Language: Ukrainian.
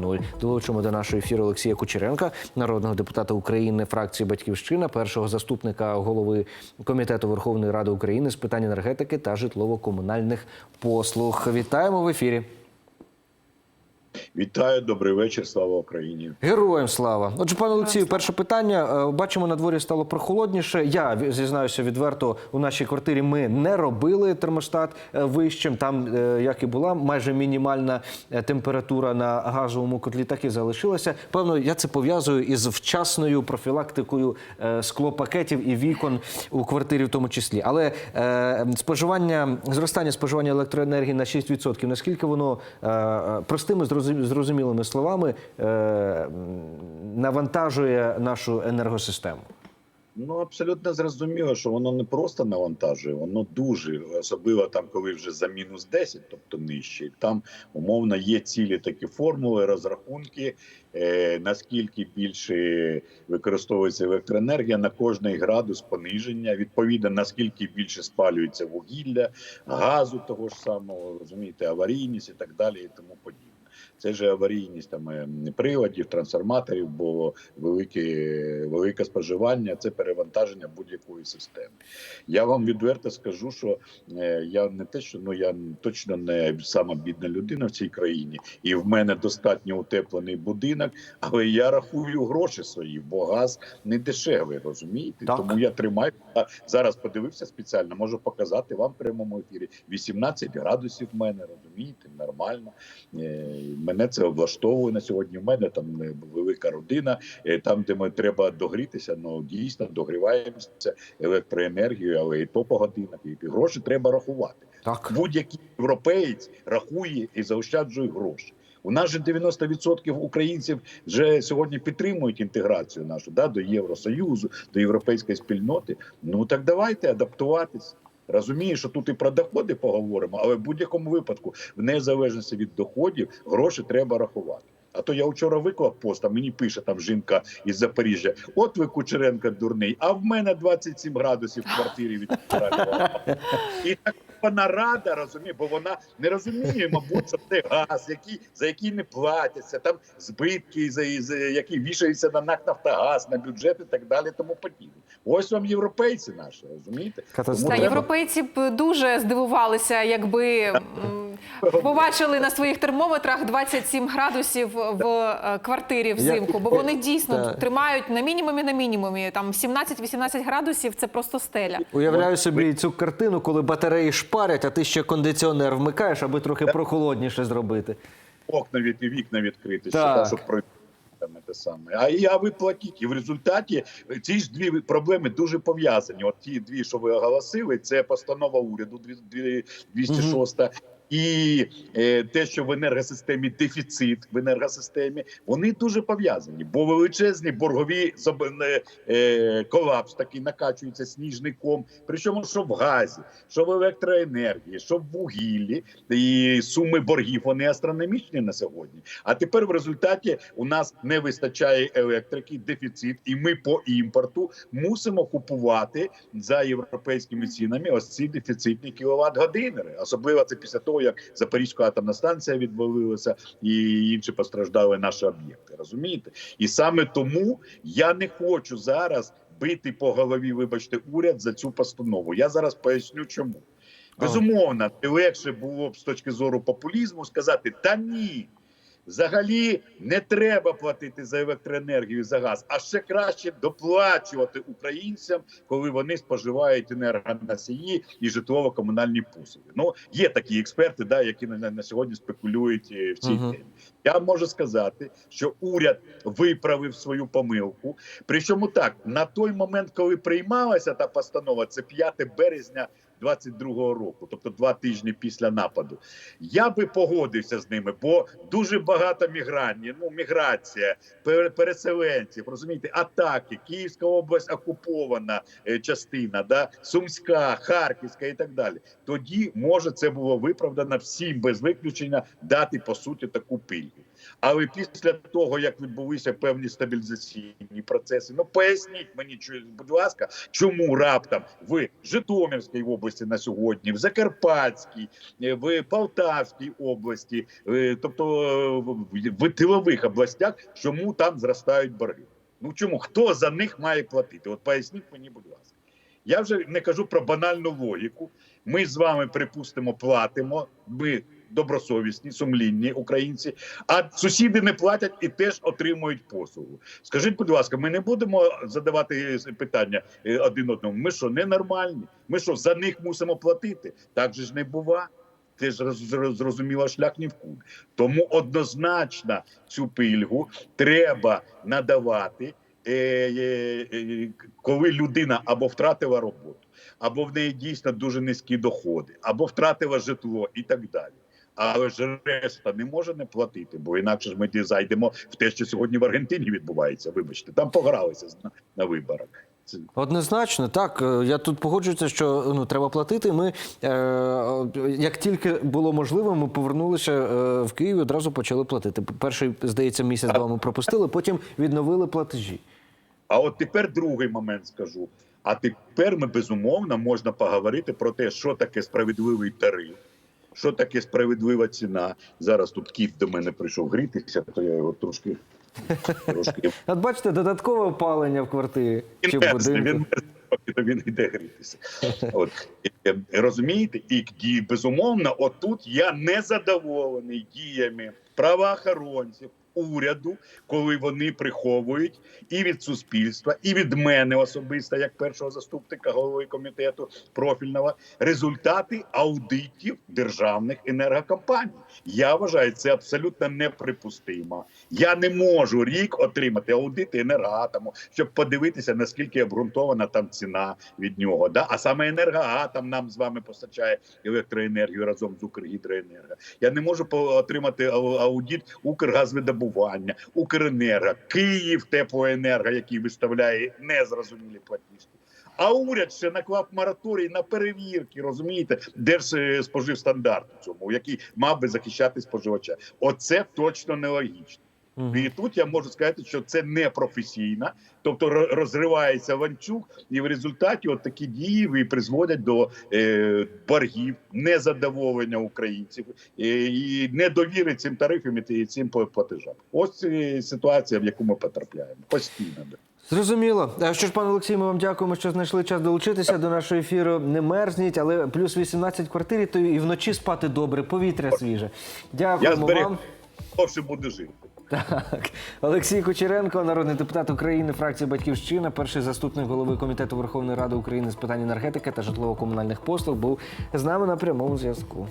Нуль долучимо до нашого ефіру Олексія Кучеренка, народного депутата України, фракції Батьківщина, першого заступника голови комітету Верховної Ради України з питань енергетики та житлово-комунальних послуг. Вітаємо в ефірі. Вітаю, добрий вечір. Слава Україні. Героям слава. Отже, пане Олексію, перше питання. Е, Бачимо, на дворі стало прохолодніше. Я зізнаюся відверто, у нашій квартирі ми не робили термостат е, вищим. Там, е, як і була, майже мінімальна температура на газовому котлі, так і залишилася. Певно, я це пов'язую із вчасною профілактикою склопакетів і вікон у квартирі, в тому числі. Але споживання, зростання споживання електроенергії на 6%, наскільки воно простими зрозумі- зрозумілими словами е, навантажує нашу енергосистему? Ну абсолютно зрозуміло, що воно не просто навантажує, воно дуже особливо там, коли вже за мінус 10, тобто нижче. Там умовно є цілі такі формули, розрахунки. Е, наскільки більше використовується електроенергія на кожний градус пониження, відповідно наскільки більше спалюється вугілля, газу того ж самого, розумієте, аварійність і так далі, і тому подібне. Це ж аварійність там е, приладів, трансформаторів, бо велике, велике споживання це перевантаження будь-якої системи. Я вам відверто скажу, що е, я не те, що ну я точно не сама бідна людина в цій країні, і в мене достатньо утеплений будинок, але я рахую гроші свої, бо газ не дешевий, розумієте? Так. Тому я тримаю. Зараз подивився спеціально, можу показати вам в прямому ефірі. 18 градусів в мене, розумієте, нормально. Мене це влаштовує на сьогодні. У мене там велика родина, е, там, де ми треба догрітися, ну дійсно догріваємося електроенергією, але і то по годинах, і гроші треба рахувати. Так. Будь-який європеєць рахує і заощаджує гроші. У нас же 90% українців вже сьогодні підтримують інтеграцію нашу да, до Євросоюзу, до європейської спільноти. Ну так давайте адаптуватись. Розумію, що тут і про доходи поговоримо, але в будь-якому випадку, в незалежності від доходів, гроші треба рахувати. А то я вчора виклав пост, а мені пише там жінка із Запоріжжя: от ви Кучеренка дурний, а в мене 27 градусів в квартирі від. І так вона рада розуміє, бо вона не розуміє, мабуть, що це газ, який за який не платяться, там збитки, за, за які вішаються на НАК Нафтогаз, на бюджет і так далі. Тому подібне. Ось вам європейці наші, розумієте? Та європейці б дуже здивувалися, якби побачили на своїх термометрах 27 градусів в е, квартирі взимку, бо вони дійсно тримають на мінімумі на мінімумі. Там 17-18 градусів це просто стеля. Уявляю собі цю картину, коли батареї шпарять, а ти ще кондиціонер вмикаєш, аби трохи прохолодніше зробити. окна від вікна відкрити, що, Так. та, щоб пройти. Те саме. А я ви платіть. І в результаті ці ж дві проблеми дуже пов'язані. От ті дві, що ви оголосили, це постанова уряду дві- дві- 206 і е, те, що в енергосистемі дефіцит в енергосистемі, вони дуже пов'язані, бо величезні боргові е, е, колапс такий накачується сніжний ком. Причому що в газі, що в електроенергії, що в вугіллі, і суми боргів вони астрономічні на сьогодні. А тепер в результаті у нас не вистачає електрики, дефіцит, і ми по імпорту мусимо купувати за європейськими цінами ось ці дефіцитні кіловат години. Особливо це після того, як Запорізька атомна станція відвалилася і інші постраждали наші об'єкти. Розумієте? І саме тому я не хочу зараз бити по голові, вибачте, уряд за цю постанову. Я зараз поясню, чому. Безумовно, легше було б з точки зору популізму сказати: та ні. Взагалі не треба платити за електроенергію за газ, а ще краще доплачувати українцям, коли вони споживають енергоносії і житлово-комунальні послуги. Ну є такі експерти, да, які на, на сьогодні спекулюють е, в цій Мгм. темі. Я можу сказати, що уряд виправив свою помилку. Причому так на той момент, коли приймалася та постанова, це 5 березня. 22-го року, тобто два тижні після нападу, я би погодився з ними, бо дуже багато мігрантів, ну міграція, пере- переселенців, розумієте, атаки, Київська область окупована е, частина, да, Сумська, Харківська і так далі. Тоді може це було виправдано всім без виключення дати по суті таку пільгу. Але після того, як відбулися певні стабілізаційні процеси, ну поясніть мені, будь ласка, чому раптом в Житомирській області на сьогодні, в Закарпатській, е, в Полтавській області, е, тобто в тилових областях, чому там зростають борги? Ну чому хто за них має платити? От поясніть мені, будь ласка. Я вже не кажу про банальну логіку. Ми з вами припустимо, платимо. Ми добросовісні, сумлінні українці, а сусіди не платять і теж отримують послугу. Скажіть, будь ласка, ми не будемо задавати питання е, один одному. Ми що, ненормальні? Ми що, за них мусимо платити? Так же ж не бува. Це ж роз- роз- шлях ні в куди. Тому однозначно цю пільгу треба надавати, е, е, коли людина або втратила роботу, або в неї дійсно дуже низькі доходи, або втратила житло і так далі. Але ж решта не може не платити, бо інакше ж ми зайдемо в те, що сьогодні в Аргентині відбувається. Вибачте, там погралися на, на виборах. Однозначно, так. Е, Я тут погоджуюся, що ну треба платити. Ми е, як тільки було можливо, ми повернулися е, в Київ і одразу почали платити. Перший, здається, місяць два ми пропустили, потім відновили платежі. А от тепер другий момент скажу. А тепер ми безумовно можна поговорити про те, що таке справедливий тариф, що таке справедлива ціна. Зараз тут кіт до мене прийшов грітися, то я його трошки трошки От бачите, додаткове опалення в квартирі чи в він мерзне, будинку. він мерзне, то він йде грітися. От е, розумієте, і безумовно, отут я не задоволений діями правоохоронців. Уряду, коли вони приховують і від суспільства, і від мене особисто, як першого заступника голови комітету профільного, результати аудитів державних енергокомпаній. Я вважаю, це абсолютно неприпустимо. Я не можу рік отримати аудити енергоатому, щоб подивитися, наскільки обґрунтована там ціна від нього. Да? А саме енергоатом нам з вами постачає електроенергію разом з Укргідроенерго. Я не можу отримати ау- аудит Укргазвидобування, Укренерго, Київ теплоенерго, який виставляє незрозумілі платіжки. А уряд ще наклав мораторій на перевірки, розумієте, держспоживстандарт у цьому, який мав би захищати споживача. Оце точно нелогічно. І тут я можу сказати, що це не професійно, тобто ро- розривається ланцюг, і в результаті от такі дії і призводять до е, боргів, незадоволення українців е, і недовіри цим тарифам і цим платежам. Ось е, ситуація, в яку ми потрапляємо постійно. Зрозуміло. Що ж, пане Олексій, ми вам дякуємо, що знайшли час долучитися до нашого ефіру. Не мерзніть, але плюс 18 квартирі, то і вночі спати добре, повітря свіже. Я Дякуємо зберіг, вам. довше буде жити. Так, Олексій Кучеренко, народний депутат України, фракція Батьківщина, перший заступник голови комітету Верховної Ради України з питань енергетики та житлово-комунальних послуг, був з нами на прямому зв'язку.